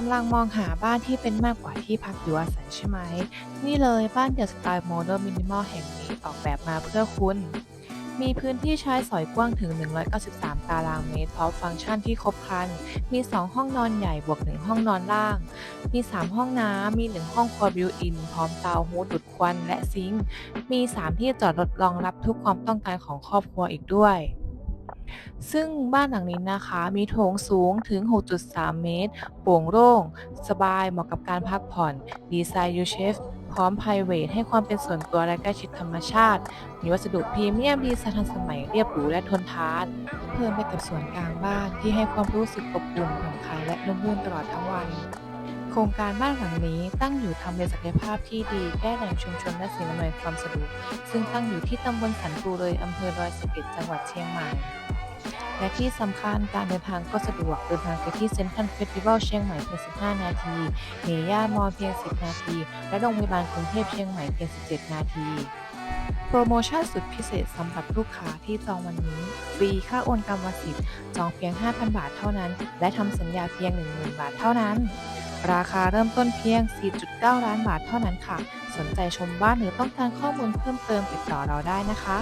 กำลังมองหาบ้านที่เป็นมากกว่าที่พักอยู่อาศัยใช่ไหม นี่เลยบ้านเดี่ยวสไตล์โมเดิร์นมินิมอลแห่งนี้ออกแบบมาเพื่อคุณ มีพื้นที่ใช้สอยกว้างถึง 193 ตารางเมตร พร้อมฟังก์ชันที่ครบครัน มี 2 ห้องนอนใหญ่บวก 1 ห้องนอนล่าง มี 3 ห้องน้ำ มี 1 ห้องครัวบิวอิน พร้อมเตาฮูดดูดควันและซิงค์ มี 3 ที่จอดรถรองรับทุกความต้องการของครอบครัวอีกด้วย ซึ่งบ้านหลังนี้นะคะ มีโถงสูงถึง 6.3 เมตร โปร่งโล่ง สบายเหมาะกับการพักผ่อน ดีไซน์ U-shape พร้อม p r i v a t ให้ความเป็นส่วนตัวและใกล้ชิดธรรมชาติ มีวัสดุพรีเมียมดีไซน์ทันสมัยเรียบหรูและทนทาน เพิ่มไปกับส่วนกลางบ้านที่ให้ความรู้สึกอบอุ่นผ่อนคลายและร่มรื่นตลอดทั้งวันโครงการบ้านหลังนี้ตั้งอยู่ทำเลศักยภาพที่ดีใกล้แหล่งชุมชนและสิ่งอำนวยความสะดวกซึ่งตั้งอยู่ที่ตำบลสันปูเลยอำเภอดอยสะเก็ดจังหวัดเชียงใหม่ และที่สำคัญการเดินทางก็สะดวก เดินทางไปที่เซ็นทรัลเฟสติวัลเชียงใหม่เพียง 15 นาที เมย่ามอลเพียง 10 นาที และโรงพยาบาลกรุงเทพเชียงใหม่เพียง 17 นาทีโปรโมชั่นสุดพิเศษสำหรับลูกค้าที่จองวันนี้ ฟรีค่าโอนกรรมสิทธิ์จองเพียง 5,000 บาทเท่านั้น และทำสัญญาเพียง 10,000 บาทเท่านั้น ราคาเริ่มต้นเพียง 4.9 ล้านบาทเท่านั้นค่ะ สนใจชมบ้านหรือต้องการข้อมูลเพิ่มเติมติดต่อเราได้นะคะ